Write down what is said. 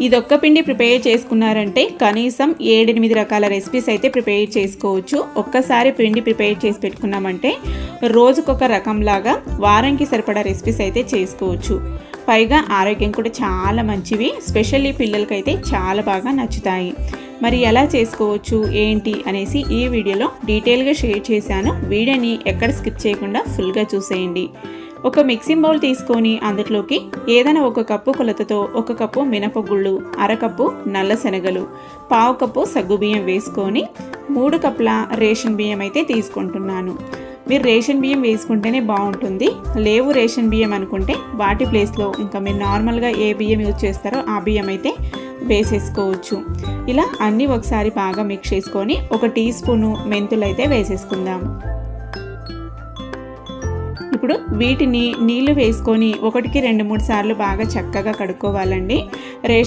ఇదొక్క పిండి ప్రిపేర్ చేసుకున్నారంటే కనీసం ఏడెనిమిది రకాల రెసిపీస్ అయితే ప్రిపేర్ చేసుకోవచ్చు. ఒక్కసారి పిండి ప్రిపేర్ చేసి పెట్టుకున్నామంటే రోజుకొక రకంలాగా వారానికి సరిపడా రెసిపీస్ అయితే చేసుకోవచ్చు. పైగా ఆరోగ్యం కూడా చాలా మంచివి. స్పెషల్లీ పిల్లలకైతే చాలా బాగా నచ్చుతాయి. మరి ఎలా చేసుకోవచ్చు ఏంటి అనేసి ఈ వీడియోలో డీటెయిల్గా షేర్ చేశాను. వీడియోని ఎక్కడ స్కిప్ చేయకుండా ఫుల్గా చూసేయండి. ఒక మిక్సింగ్ బౌల్ తీసుకొని అందులోకి ఏదైనా ఒక కప్పు కొలతతో ఒక కప్పు మినపగుళ్ళు అరకప్పు నల్ల శనగలు పావు కప్పు సగ్గుబియ్యం వేసుకొని మూడు కప్పుల రేషన్ బియ్యం అయితే తీసుకుంటున్నాను. మీరు రేషన్ బియ్యం వేసుకుంటేనే బాగుంటుంది. లేవు రేషన్ బియ్యం అనుకుంటే వాటి ప్లేస్లో ఇంకా మీరు నార్మల్గా ఏ బియ్యం యూజ్ చేస్తారో ఆ బియ్యం అయితే వేసేసుకోవచ్చు. ఇలా అన్నీ ఒకసారి బాగా మిక్స్ చేసుకొని ఒక టీ స్పూను మెంతులు అయితే వేసేసుకుందాం. ఇప్పుడు వీటిని నీళ్ళు వేసుకొని ఒకటికి రెండు మూడు సార్లు బాగా చక్కగా కడుక్కోవాలండి. రేషన్